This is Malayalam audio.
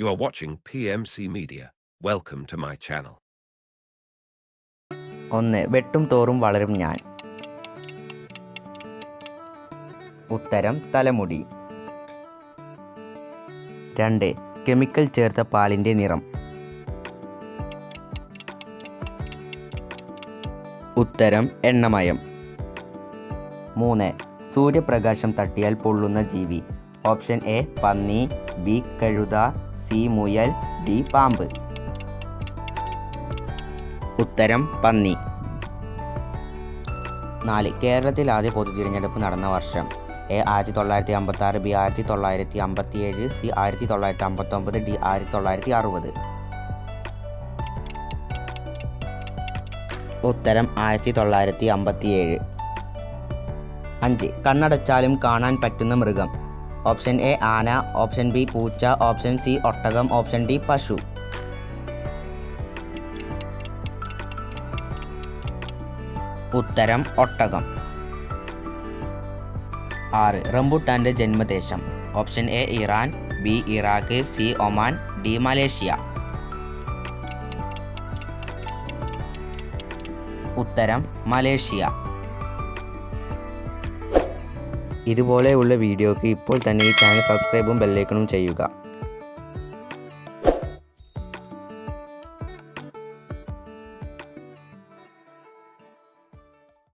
You are watching PMC Media. Welcome to my channel. ഒന്ന് വെട്ടും തോറും വളരും ഞാൻ. ഉത്തരം തലമുടി. രണ്ട് കെമിക്കൽ ചേർത്ത പാലിന്റെ നിറം. ഉത്തരം എണ്ണമയം. മൂന്ന് സൂര്യപ്രകാശം തട്ടിയാൽ പൊള്ളുന്ന ജീവി. ഓപ്ഷൻ എ പന്നി ബി കഴുത സി മുയൽ ഡി പാമ്പ്. ഉത്തരം പന്നി. നാല് കേരളത്തിൽ ആദ്യ പൊതു തിരഞ്ഞെടുപ്പ് നടന്ന വർഷം. എ ആയിരത്തി തൊള്ളായിരത്തി അമ്പത്തി ആറ് ബി ആയിരത്തി തൊള്ളായിരത്തി അമ്പത്തി ഏഴ് സി ആയിരത്തി തൊള്ളായിരത്തി അമ്പത്തൊമ്പത് ഡി ആയിരത്തി തൊള്ളായിരത്തി അറുപത് ഉത്തരം ആയിരത്തി തൊള്ളായിരത്തി അമ്പത്തി ഏഴ് അഞ്ച് കണ്ണടച്ചാലും കാണാൻ പറ്റുന്ന മൃഗം. ഓപ്ഷൻ എ ആന ഓപ്ഷൻ ബി പൂച്ച ഓപ്ഷൻ സി ഒട്ടകം ഓപ്ഷൻ ഡി പശു. ഉത്തരം ഒട്ടകം. ആറ് റംബുട്ടാന്റെ ജന്മദേശം. Option A Iran B Iraq C Oman D Malaysia. ഉത്തരം മലേഷ്യ. ഇതുപോലെയുള്ള വീഡിയോക്ക് ഇപ്പോൾ തന്നെ ഈ ചാനൽ സബ്സ്ക്രൈബും ബെല്ലൈക്കണും ചെയ്യുക.